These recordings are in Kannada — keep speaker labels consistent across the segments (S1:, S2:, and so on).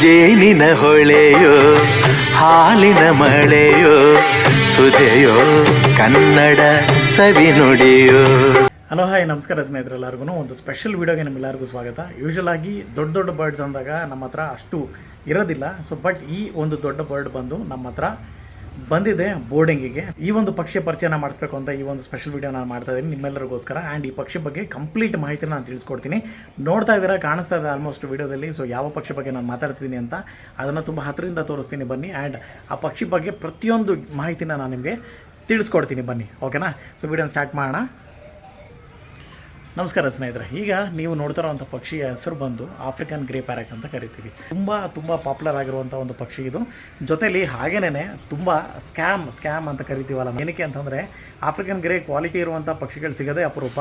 S1: ಜೇನಿನ ಹೊಳೆಯೋ, ಹಾಲಿನ ಮಳೆಯೋ, ಸುದೆಯೋ, ಕನ್ನಡ ಸವಿ ನುಡಿಯೋ.
S2: ಹಲೋ, ಹಾಯ್, ನಮಸ್ಕಾರ ಸ್ನೇಹಿತರೆಲ್ಲರಿಗೂ ಒಂದು ಸ್ಪೆಷಲ್ ವೀಡಿಯೋಗೆ ನಿಮ್ಮೆಲ್ಲರಿಗೂ ಸ್ವಾಗತ. ಯೂಶಲ್ ಆಗಿ ದೊಡ್ಡ ದೊಡ್ಡ ಬರ್ಡ್ಸ್ ಅಂದಾಗ ನಮ್ಮ ಹತ್ರ ಅಷ್ಟು ಇರೋದಿಲ್ಲ. ಸೊ ಬಟ್ ಈ ಒಂದು ದೊಡ್ಡ ಬರ್ಡ್ ಬಂದು ನಮ್ಮ ಹತ್ರ ಬಂದಿದೆ ಬೋರ್ಡಿಂಗಿಗೆ. ಈ ಒಂದು ಪಕ್ಷಿ ಪರಿಚಯನ ಮಾಡಿಸ್ಬೇಕು ಅಂತ ಈ ಒಂದು ಸ್ಪೆಷಲ್ ವಿಡಿಯೋ ನಾನು ಮಾಡ್ತಾ ಇದ್ದೀನಿ. ನಿಮ್ಮೆಲ್ಲರಿಗೋಸ್ಕರ. ಆ್ಯಂಡ್ ಈ ಪಕ್ಷಿ ಬಗ್ಗೆ ಕಂಪ್ಲೀಟ್ ಮಾಹಿತಿನ ನಾನು ತಿಳಿಸ್ಕೊಡ್ತೀನಿ. ನೋಡ್ತಾ ಇದ್ದೀರಾ, ಕಾಣಿಸ್ತಾ ಇದೆ ಆಲ್ಮೋಸ್ಟ್ ವೀಡಿಯೋದಲ್ಲಿ ಸೊ ಯಾವ ಪಕ್ಷಿ ಬಗ್ಗೆ ನಾನು ಮಾತಾಡ್ತಿದ್ದೀನಿ ಅಂತ ಅದನ್ನು ತುಂಬ ಹತ್ತಿರದಿಂದ ತೋರಿಸ್ತೀನಿ ಬನ್ನಿ. ಆ್ಯಂಡ್ ಆ ಪಕ್ಷಿ ಬಗ್ಗೆ ಪ್ರತಿಯೊಂದು ಮಾಹಿತಿನ ನಾನು ನಿಮಗೆ ತಿಳಿಸ್ಕೊಡ್ತೀನಿ ಬನ್ನಿ. ಓಕೆನಾ ಸೊ ವೀಡಿಯೋನ ಸ್ಟಾರ್ಟ್ ಮಾಡೋಣ. ನಮಸ್ಕಾರ ಸ್ನೇಹಿತರೆ. ಈಗ ನೀವು ನೋಡ್ತಾ ಇರುವಂಥ ಪಕ್ಷಿಯ ಹೆಸರು ಬಂದು ಆಫ್ರಿಕನ್ ಗ್ರೇ ಪ್ಯಾರಕ್ ಅಂತ ಕರಿತೀವಿ. ತುಂಬ ತುಂಬ ಪಾಪ್ಯುಲರ್ ಆಗಿರುವಂಥ ಒಂದು ಪಕ್ಷಿ ಇದು. ಜೊತೆಯಲ್ಲಿ ಹಾಗೇನೇ ತುಂಬ ಸ್ಕ್ಯಾಮ್ ಸ್ಕ್ಯಾಮ್ ಅಂತ ಕರಿತೀವಲ್ಲ ಏನಕ್ಕೆ ಅಂತಂದರೆ ಆಫ್ರಿಕನ್ ಗ್ರೇ ಕ್ವಾಲಿಟಿ ಇರುವಂಥ ಪಕ್ಷಿಗಳು ಸಿಗೋದೇ ಅಪರೂಪ.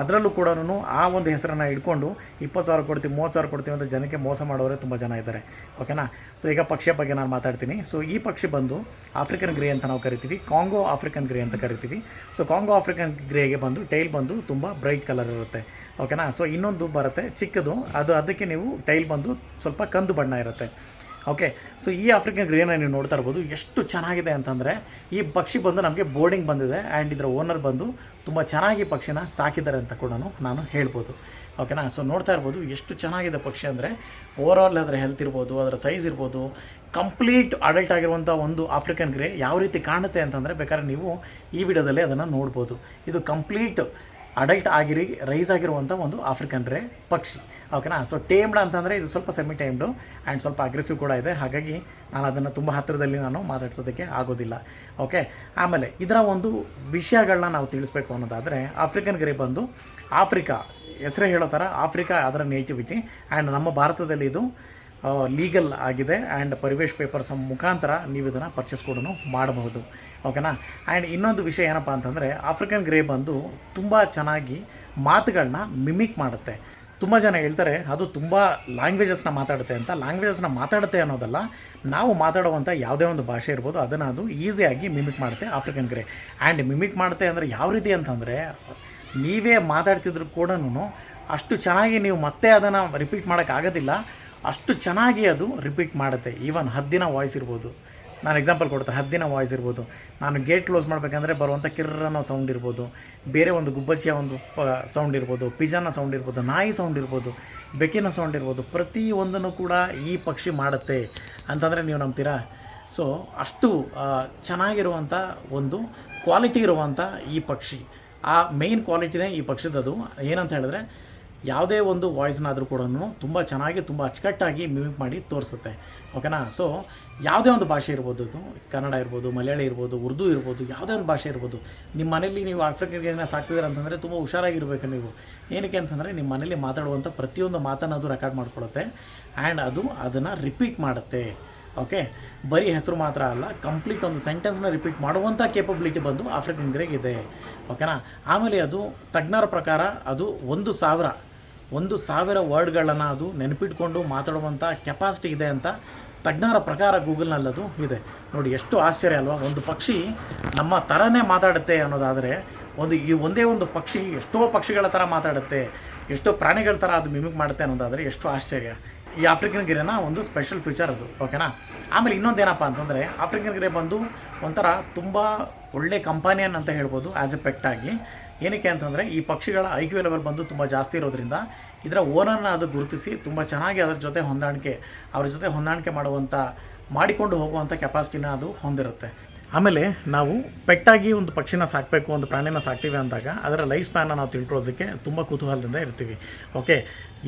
S2: ಅದರಲ್ಲೂ ಕೂಡ ಆ ಒಂದು ಹೆಸರನ್ನು ಇಟ್ಕೊಂಡು ಇಪ್ಪತ್ತು ಸಾವಿರ ಕೊಡ್ತೀವಿ, ಮೂವತ್ತು ಸಾವಿರ ಕೊಡ್ತೀವಿ ಅಂತ ಜನಕ್ಕೆ ಮೋಸ ಮಾಡೋರೇ ತುಂಬ ಜನ ಇದ್ದಾರೆ. ಓಕೆನಾ? ಸೊ ಈಗ ಪಕ್ಷಿಯ ಬಗ್ಗೆ ನಾನು ಮಾತಾಡ್ತೀನಿ. ಸೊ ಈ ಪಕ್ಷಿ ಬಂದು ಆಫ್ರಿಕನ್ ಗ್ರೇ ಅಂತ ನಾವು ಕರಿತೀವಿ. ಕಾಂಗೋ ಆಫ್ರಿಕನ್ ಗ್ರೇ ಅಂತ ಕರಿತೀವಿ. ಸೊ ಕಾಂಗೋ ಆಫ್ರಿಕನ್ ಗ್ರೇಗೆ ಬಂದು, ಟೈಲ್ ಬಂದು ತುಂಬ ಬ್ರೈಟ್ ಕಲರ್ ಇರುತ್ತೆ. ಓಕೆನಾ ಸೊ ಇನ್ನೊಂದು ಬರುತ್ತೆ, ಚಿಕ್ಕದು. ಅದು ಅದಕ್ಕೆ ನೀವು ಟೈಲ್ ಬಂದು ಸ್ವಲ್ಪ ಕಂದು ಬಣ್ಣ ಇರುತ್ತೆ. ಓಕೆ ಸೊ ಈ ಆಫ್ರಿಕನ್ ಗ್ರೇನ ನೀವು ನೋಡ್ತಾ ಇರ್ಬೋದು. ಎಷ್ಟು ಚೆನ್ನಾಗಿದೆ ಅಂತಂದರೆ, ಈ ಪಕ್ಷಿ ಬಂದು ನಮಗೆ ಬೋರ್ಡಿಂಗ್ ಬಂದಿದೆ ಆ್ಯಂಡ್ ಇದರ ಓನರ್ ಬಂದು ತುಂಬ ಚೆನ್ನಾಗಿ ಪಕ್ಷಿನ ಸಾಕಿದ್ದಾರೆ ಅಂತ ಕೂಡ ನಾನು ಹೇಳ್ಬೋದು. ಓಕೆನಾ ಸೊ ನೋಡ್ತಾ ಇರ್ಬೋದು, ಎಷ್ಟು ಚೆನ್ನಾಗಿದೆ ಪಕ್ಷಿ ಅಂದರೆ ಓವರಾಲ್ ಅದರ ಹೆಲ್ತ್ ಇರ್ಬೋದು, ಅದರ ಸೈಜ್ ಇರ್ಬೋದು ಕಂಪ್ಲೀಟ್ ಅಡಲ್ಟ್ ಆಗಿರುವಂಥ ಒಂದು ಆಫ್ರಿಕನ್ ಗ್ರೇ ಯಾವ ರೀತಿ ಕಾಣುತ್ತೆ ಅಂತಂದರೆ, ಬೇಕಾದ್ರೆ ನೀವು ಈ ವಿಡಿಯೋದಲ್ಲಿ ಅದನ್ನು ನೋಡ್ಬೋದು. ಇದು ಕಂಪ್ಲೀಟ್ ಅಡಲ್ಟ್ ಆಗಿರಿ ರೈಸ್ ಆಗಿರುವಂಥ ಒಂದು ಆಫ್ರಿಕನ್ ರೇ ಪಕ್ಷಿ ಓಕೆನಾ ಸೊ ಟೇಮ್ಡ್ ಅಂತಂದರೆ ಇದು ಸ್ವಲ್ಪ ಸೆಮಿ ಟೈಮ್ಡು ಆ್ಯಂಡ್ ಸ್ವಲ್ಪ ಅಗ್ರೆಸಿವ್ ಕೂಡ ಇದೆ. ಹಾಗಾಗಿ ನಾನು ಅದನ್ನು ತುಂಬ ಹತ್ತಿರದಲ್ಲಿ ನಾನು ಮಾತಾಡ್ಸೋದಕ್ಕೆ ಆಗೋದಿಲ್ಲ. ಓಕೆ ಆಮೇಲೆ ಇದರ ಒಂದು ವಿಷಯಗಳನ್ನ ನಾವು ತಿಳಿಸ್ಬೇಕು ಅನ್ನೋದಾದರೆ ಆಫ್ರಿಕನ್ ಗರಿ ಬಂದು ಆಫ್ರಿಕಾ ಹೆಸರೇ ಹೇಳೋ ಥರ ಆಫ್ರಿಕಾ ಅದರ ನೇಟಿವಿಟಿ ಆ್ಯಂಡ್ ನಮ್ಮ ಭಾರತದಲ್ಲಿ ಇದು ಲೀಗಲ್ ಆಗಿದೆ ಆ್ಯಂಡ್ ಪರಿವೇಶ್ ಪೇಪರ್ಸ್ ಮುಖಾಂತರ ನೀವು ಇದನ್ನು ಪರ್ಚೇಸ್ ಕೂಡ ಮಾಡಬಹುದು. ಓಕೆನಾ ಆ್ಯಂಡ್ ಇನ್ನೊಂದು ವಿಷಯ ಏನಪ್ಪ ಅಂತಂದರೆ ಆಫ್ರಿಕನ್ ಗ್ರೇ ಬಂದು ತುಂಬ ಚೆನ್ನಾಗಿ ಮಾತುಗಳನ್ನ ಮಿಮಿಕ್ ಮಾಡುತ್ತೆ. ತುಂಬ ಜನ ಹೇಳ್ತಾರೆ, ಅದು ತುಂಬ ಲ್ಯಾಂಗ್ವೇಜಸ್ನ ಮಾತಾಡುತ್ತೆ ಅಂತ. ಲ್ಯಾಂಗ್ವೇಜಸ್ನ ಮಾತಾಡುತ್ತೆ ಅನ್ನೋದಲ್ಲ, ನಾವು ಮಾತಾಡುವಂಥ ಯಾವುದೇ ಒಂದು ಭಾಷೆ ಇರ್ಬೋದು, ಅದನ್ನು ಅದು ಈಸಿಯಾಗಿ ಮಿಮಿಕ್ ಮಾಡುತ್ತೆ ಆಫ್ರಿಕನ್ ಗ್ರೇ ಆ್ಯಂಡ್ ಮಿಮಿಕ್ ಮಾಡುತ್ತೆ ಅಂದರೆ ಯಾವ ರೀತಿ ಅಂತಂದರೆ, ನೀವೇ ಮಾತಾಡ್ತಿದ್ರು ಕೂಡ ಅಷ್ಟು ಚೆನ್ನಾಗಿ ನೀವು ಮತ್ತೆ ಅದನ್ನು ರಿಪೀಟ್ ಮಾಡೋಕ್ಕಾಗೋದಿಲ್ಲ ಅಷ್ಟು ಚೆನ್ನಾಗಿ ಅದು ರಿಪೀಟ್ ಮಾಡುತ್ತೆ. ಈವನ್ ಹದ್ದಿನ ವಾಯ್ಸ್ ಇರ್ಬೋದು. ನಾನು ಎಕ್ಸಾಂಪಲ್ ಕೊಡ್ತಾರೆ ಹದ್ದಿನ ವಾಯ್ಸ್ ಇರ್ಬೋದು. ನಾನು ಗೇಟ್ ಕ್ಲೋಸ್ ಮಾಡಬೇಕಂದ್ರೆ ಬರುವಂಥ ಕಿರ್ರನ ಸೌಂಡ್ ಇರ್ಬೋದು. ಬೇರೆ ಒಂದು ಗುಬ್ಬಚ್ಚಿಯ ಒಂದು ಸೌಂಡ್ ಇರ್ಬೋದು. ಪಿಜಾನ ಸೌಂಡ್ ಇರ್ಬೋದು. ನಾಯಿ ಸೌಂಡ್ ಇರ್ಬೋದು. ಬೆಕ್ಕಿನ ಸೌಂಡ್ ಇರ್ಬೋದು. ಪ್ರತಿಯೊಂದನ್ನು ಕೂಡ ಈ ಪಕ್ಷಿ ಮಾಡುತ್ತೆ. ಅಂತಂದರೆ ನೀವು ನಂಬ್ತೀರಾ? ಸೊ ಅಷ್ಟು ಚೆನ್ನಾಗಿರುವಂಥ ಒಂದು ಕ್ವಾಲಿಟಿ ಇರುವಂಥ ಈ ಪಕ್ಷಿ. ಆ ಮೇಯ್ನ್ ಕ್ವಾಲಿಟಿನೇ ಈ ಪಕ್ಷದದು. ಏನಂತ ಹೇಳಿದ್ರೆ ಯಾವುದೇ ಒಂದು ವಾಯ್ಸ್ನಾದರೂ ಕೂಡ ತುಂಬ ಚೆನ್ನಾಗಿ, ತುಂಬ ಅಚ್ಚುಕಟ್ಟಾಗಿ ಮಿಮಿಕ್ ಮಾಡಿ ತೋರಿಸುತ್ತೆ. ಓಕೆನಾ ಸೊ ಯಾವುದೇ ಒಂದು ಭಾಷೆ ಇರ್ಬೋದು ಅದು. ಕನ್ನಡ ಇರ್ಬೋದು, ಮಲಯಾಳಿ ಇರ್ಬೋದು, ಉರ್ದು ಇರ್ಬೋದು, ಯಾವುದೇ ಒಂದು ಭಾಷೆ ಇರ್ಬೋದು. ನಿಮ್ಮ ಮನೇಲಿ ನೀವು ಆಫ್ರಿಕನ್ಗೆ ಸಾಕ್ತಿದ್ದೀರ ಅಂತಂದರೆ ತುಂಬ ಹುಷಾರಾಗಿರ್ಬೇಕು ನೀವು. ಏನಕ್ಕೆ ಅಂತಂದರೆ ನಿಮ್ಮ ಮನೇಲಿ ಮಾತಾಡುವಂಥ ಪ್ರತಿಯೊಂದು ಮಾತನ್ನು ಅದು ರೆಕಾರ್ಡ್ ಮಾಡ್ಕೊಳುತ್ತೆ ಆ್ಯಂಡ್ ಅದು ಅದನ್ನು ರಿಪೀಟ್ ಮಾಡುತ್ತೆ. ಓಕೆ ಬರೀ ಹೆಸರು ಮಾತ್ರ ಅಲ್ಲ ಕಂಪ್ಲೀಟ್ ಒಂದು ಸೆಂಟೆನ್ಸ್ನ ರಿಪೀಟ್ ಮಾಡುವಂಥ ಕೇಪಬಿಲಿಟಿ ಬಂದು ಆಫ್ರಿಕನ್ ಗ್ರೇಗೆ ಇದೆ. ಓಕೆನಾ ಆಮೇಲೆ ಅದು ತಜ್ಞರ ಪ್ರಕಾರ ಅದು ಒಂದು ಸಾವಿರ. ಒಂದು ಸಾವಿರ ವರ್ಡ್ಗಳನ್ನು ಅದು ನೆನಪಿಟ್ಕೊಂಡು ಮಾತಾಡುವಂಥ ಕೆಪಾಸಿಟಿ ಇದೆ ಅಂತ ತಜ್ಞರ ಪ್ರಕಾರ ಗೂಗಲ್ನಲ್ಲಿ ಅದು ಇದೆ. ನೋಡಿ, ಎಷ್ಟು ಆಶ್ಚರ್ಯ ಅಲ್ವಾ? ಒಂದು ಪಕ್ಷಿ ನಮ್ಮ ಥರನೇ ಮಾತಾಡುತ್ತೆ ಅನ್ನೋದಾದರೆ, ಒಂದು ಈ ಒಂದೇ ಒಂದು ಪಕ್ಷಿ ಎಷ್ಟೋ ಪಕ್ಷಿಗಳ ಥರ ಮಾತಾಡುತ್ತೆ, ಎಷ್ಟೋ ಪ್ರಾಣಿಗಳ ಥರ ಅದು ಮಿಮಿಕ್ ಮಾಡುತ್ತೆ ಅನ್ನೋದಾದರೆ ಎಷ್ಟು ಆಶ್ಚರ್ಯ. ಈ ಆಫ್ರಿಕನ್ ಗಿರೆನ ಒಂದು ಸ್ಪೆಷಲ್ ಫೀಚರ್ ಅದು ಓಕೆನಾ ಆಮೇಲೆ ಇನ್ನೊಂದೇನಪ್ಪ ಅಂತಂದರೆ ಆಫ್ರಿಕನ್ ಗಿರೆ ಬಂದು ಒಂಥರ ತುಂಬ ಒಳ್ಳೆ ಕಂಪಾನಿಯನ್ ಅಂತ ಹೇಳ್ಬೋದು ಆ್ಯಸ್ ಎ ಪೆಟ್ಟಾಗಿ ಏನಕ್ಕೆ ಅಂತಂದರೆ, ಈ ಪಕ್ಷಿಗಳ ಐ ಕ್ಯೂ ಲೆವೆಲ್ ಬಂದು ತುಂಬ ಜಾಸ್ತಿ ಇರೋದ್ರಿಂದ ಇದರ ಓನರ್ನ ಅದು ಗುರುತಿಸಿ ತುಂಬ ಚೆನ್ನಾಗಿ ಅದರ ಜೊತೆ ಹೊಂದಾಣಿಕೆ, ಅವ್ರ ಜೊತೆ ಹೊಂದಾಣಿಕೆ ಮಾಡುವಂಥ ಮಾಡಿಕೊಂಡು ಹೋಗುವಂಥ ಕೆಪಾಸಿಟಿನ ಅದು ಹೊಂದಿರುತ್ತೆ. ಆಮೇಲೆ ನಾವು ಪೆಟ್ಟಾಗಿ ಒಂದು ಪಕ್ಷಿನ ಸಾಕಬೇಕು, ಒಂದು ಪ್ರಾಣಿನ ಸಾಕ್ತೀವಿ ಅಂದಾಗ ಅದರ ಲೈಫ್ ಸ್ಪ್ಯಾನ್ನ ನಾವು ತಿಳ್ಕೊಳ್ಳೋದಕ್ಕೆ ತುಂಬ ಕುತೂಹಲದಿಂದ ಇರ್ತೀವಿ. ಓಕೆ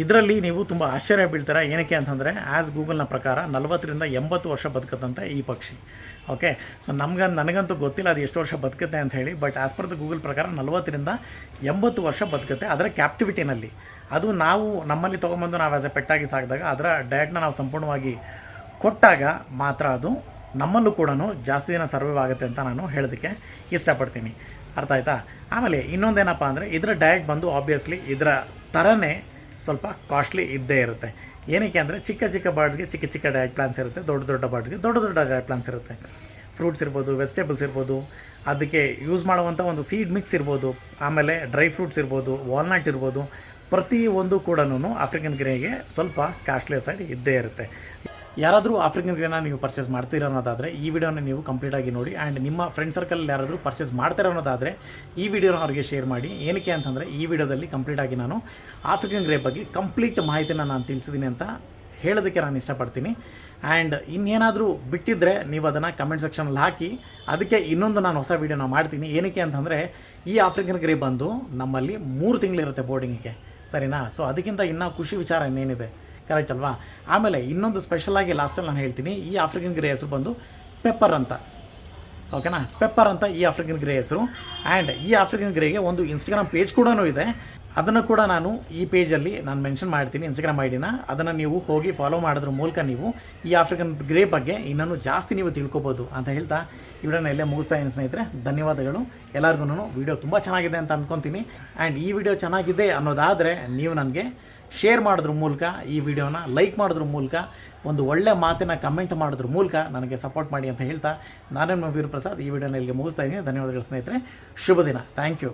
S2: ಇದರಲ್ಲಿ ನೀವು ತುಂಬ ಆಶ್ಚರ್ಯ ಬೀಳ್ತೀರ? ಏನಕ್ಕೆ ಅಂತಂದರೆ ಆ್ಯಸ್ ಗೂಗಲ್ನ ಪ್ರಕಾರ ನಲವತ್ತರಿಂದ ಎಂಬತ್ತು ವರ್ಷ ಬದುಕತ್ತಂತ ಈ ಪಕ್ಷಿ. ಓಕೆ ಸೊ ನಮ್ಗೆ, ನನಗಂತೂ ಗೊತ್ತಿಲ್ಲ ಅದು ಎಷ್ಟು ವರ್ಷ ಬದುಕುತ್ತೆ ಅಂತ ಹೇಳಿ but as per the Google ಪ್ರಕಾರ ನಲವತ್ತರಿಂದ ಎಂಬತ್ತು ವರ್ಷ ಬದುಕುತ್ತೆ ಅದರ ಕ್ಯಾಪ್ಟಿವಿಟಿನಲ್ಲಿ ಅದು ನಾವು, ನಮ್ಮಲ್ಲಿ ತೊಗೊಂಬಂದು ನಾವು ಆ್ಯಸ್ ಎ ಪೆಟ್ಟಾಗಿ ಸಾಕಿದಾಗ ಅದರ ಡಯಟ್ನ ನಾವು ಸಂಪೂರ್ಣವಾಗಿ ಕೊಟ್ಟಾಗ ಮಾತ್ರ ಅದು ನಮ್ಮಲ್ಲೂ ಕೂಡ ಜಾಸ್ತಿ ದಿನ ಸರ್ವೈವ್ ಆಗುತ್ತೆ ಅಂತ ನಾನು ಹೇಳೋದಕ್ಕೆ ಇಷ್ಟಪಡ್ತೀನಿ. ಅರ್ಥ ಆಯ್ತಾ? ಆಮೇಲೆ ಇನ್ನೊಂದೇನಪ್ಪ ಅಂದರೆ ಇದರ ಡಯಟ್ ಬಂದು ಆಬ್ವಿಯಸ್ಲಿ ಇದರ ಥರನೇ ಸ್ವಲ್ಪ ಕಾಸ್ಟ್ಲಿ ಇದ್ದೇ ಇರುತ್ತೆ. ಏನಕ್ಕೆ ಅಂದರೆ ಚಿಕ್ಕ ಚಿಕ್ಕ ಬರ್ಡ್ಸ್ಗೆ ಚಿಕ್ಕ ಚಿಕ್ಕ ಡಯಟ್ ಪ್ಲಾನ್ಸ್ ಇರುತ್ತೆ, ದೊಡ್ಡ ದೊಡ್ಡ ಬರ್ಡ್ಸ್ಗೆ ದೊಡ್ಡ ದೊಡ್ಡ ಡಯಟ್ ಪ್ಲಾನ್ಸ್ ಇರುತ್ತೆ. ಫ್ರೂಟ್ಸ್ ಇರ್ಬೋದು ವೆಜಿಟೇಬಲ್ಸ್ ಇರ್ಬೋದು, ಅದಕ್ಕೆ ಯೂಸ್ ಮಾಡುವಂಥ ಒಂದು ಸೀಡ್ ಮಿಕ್ಸ್ ಇರ್ಬೋದು, ಆಮೇಲೆ ಡ್ರೈ ಫ್ರೂಟ್ಸ್ ಇರ್ಬೋದು ವಾಲ್ನಟ್ ಇರ್ಬೋದು, ಪ್ರತಿಯೊಂದು ಕೂಡ ಆಫ್ರಿಕನ್ ಗ್ರೇಗೆ ಸ್ವಲ್ಪ ಕಾಸ್ಟ್ಲಿ ಸೈಡ್ ಇದ್ದೇ ಇರುತ್ತೆ. ಯಾರಾದರೂ ಆಫ್ರಿಕನ್ ಗ್ರೇನ ನೀವು ಪರ್ಚೇಸ್ ಮಾಡ್ತೀರ ಅನ್ನೋದಾದರೆ ಈ ವಿಡಿಯೋನ ನೀವು ಕಂಪ್ಲೀಟಾಗಿ ನೋಡಿ ಆ್ಯಂಡ್ ನಿಮ್ಮ ಫ್ರೆಂಡ್ ಸರ್ಕಲ್ ಯಾರಾದರೂ ಪರ್ಚೇಸ್ ಮಾಡ್ತಾರೆ ಅನ್ನೋದಾದರೆ ಈ ವಿಡಿಯೋನ ಅವರಿಗೆ ಶೇರ್ ಮಾಡಿ. ಏನಕ್ಕೆ ಅಂತಂದರೆ ಈ ವಿಡಿಯೋದಲ್ಲಿ ಕಂಪ್ಲೀಟಾಗಿ ನಾನು ಆಫ್ರಿಕನ್ ಗ್ರೇ ಬಗ್ಗೆ ಕಂಪ್ಲೀಟ್ ಮಾಹಿತಿನ ನಾನು ತಿಳಿಸಿದ್ದೀನಿ ಅಂತ ಹೇಳೋದಕ್ಕೆ ನಾನು ಇಷ್ಟಪಡ್ತೀನಿ. ಆ್ಯಂಡ್ ಇನ್ನೇನಾದರೂ ಬಿಟ್ಟಿದ್ದರೆ ನೀವು ಅದನ್ನು ಕಮೆಂಟ್ ಸೆಕ್ಷನಲ್ಲಿ ಹಾಕಿ, ಅದಕ್ಕೆ ಇನ್ನೊಂದು ನಾನು ಹೊಸ ವೀಡಿಯೋನ ಮಾಡ್ತೀನಿ. ಏನಕ್ಕೆ ಅಂತಂದರೆ ಈ ಆಫ್ರಿಕನ್ ಗ್ರೇ ಬಂದು ನಮ್ಮಲ್ಲಿ ಮೂರು ತಿಂಗಳಿರುತ್ತೆ ಬೋರ್ಡಿಂಗಿಗೆ ಸರಿನಾ? ಸೊ ಅದಕ್ಕಿಂತ ಇನ್ನೂ ಖುಷಿ ವಿಚಾರ ಇನ್ನೇನಿದೆ? ಕರೆಕ್ಟ್ ಅಲ್ವಾ? ಆಮೇಲೆ ಇನ್ನೊಂದು ಸ್ಪೆಷಲಾಗಿ ಲಾಸ್ಟಲ್ಲಿ ನಾನು ಹೇಳ್ತೀನಿ, ಈ ಆಫ್ರಿಕನ್ ಗ್ರೇ ಹೆಸರು ಬಂದು ಪೆಪ್ಪರ್ ಅಂತ. ಓಕೆನಾ ಪೆಪ್ಪರ್ ಅಂತ ಈ ಆಫ್ರಿಕನ್ ಗ್ರೇ ಹೆಸರು. ಆ್ಯಂಡ್ ಈ ಆಫ್ರಿಕನ್ ಗ್ರೇಗೆ ಒಂದು ಇನ್ಸ್ಟಾಗ್ರಾಮ್ ಪೇಜ್ ಕೂಡ ಇದೆ. ಅದನ್ನು ಕೂಡ ನಾನು ಈ ಪೇಜಲ್ಲಿ ನಾನು ಮೆನ್ಷನ್ ಮಾಡ್ತೀನಿ ಇನ್ಸ್ಟಾಗ್ರಾಮ್ ಐಡಿನ ಅದನ್ನು ನೀವು ಹೋಗಿ ಫಾಲೋ ಮಾಡೋದ್ರ ಮೂಲಕ ನೀವು ಈ ಆಫ್ರಿಕನ್ ಗ್ರೇ ಬಗ್ಗೆ ಇನ್ನೂ ಜಾಸ್ತಿ ನೀವು ತಿಳ್ಕೊಬೋದು ಅಂತ ಹೇಳ್ತಾ ಈ ವಿಡಿಯೋನ ಇಲ್ಲೇ ಮುಗಿಸ್ತಾ ಇದ್ದೀನಿ ಸ್ನೇಹಿತರೆ. ಧನ್ಯವಾದಗಳು. ಎಲ್ಲರಿಗೂ ವಿಡಿಯೋ ತುಂಬ ಚೆನ್ನಾಗಿದೆ ಅಂತ ಅಂದ್ಕೊತೀನಿ ಆ್ಯಂಡ್ ಈ ವಿಡಿಯೋ ಚೆನ್ನಾಗಿದೆ ಅನ್ನೋದಾದರೆ ನೀವು ನನಗೆ ಶೇರ್ ಮಾಡೋದ್ರ ಮೂಲಕ, ಈ ವಿಡಿಯೋನ ಲೈಕ್ ಮಾಡೋದ್ರ ಮೂಲಕ, ಒಂದು ಒಳ್ಳೆ ಮಾತಿನ ಕಮೆಂಟ್ ಮಾಡೋದ್ರ ಮೂಲಕ ನನಗೆ ಸಪೋರ್ಟ್ ಮಾಡಿ ಅಂತ ಹೇಳ್ತಾ ನಾನೇನು ವೀರ್ ಪ್ರಸಾದ್ ಈ ವಿಡಿಯೋನ ಇಲ್ಲಿಗೆ ಮುಗಿಸ್ತಾ ಇದ್ದೀನಿ. ಧನ್ಯವಾದಗಳು ಸ್ನೇಹಿತರೆ. ಶುಭ ದಿನ. Thank you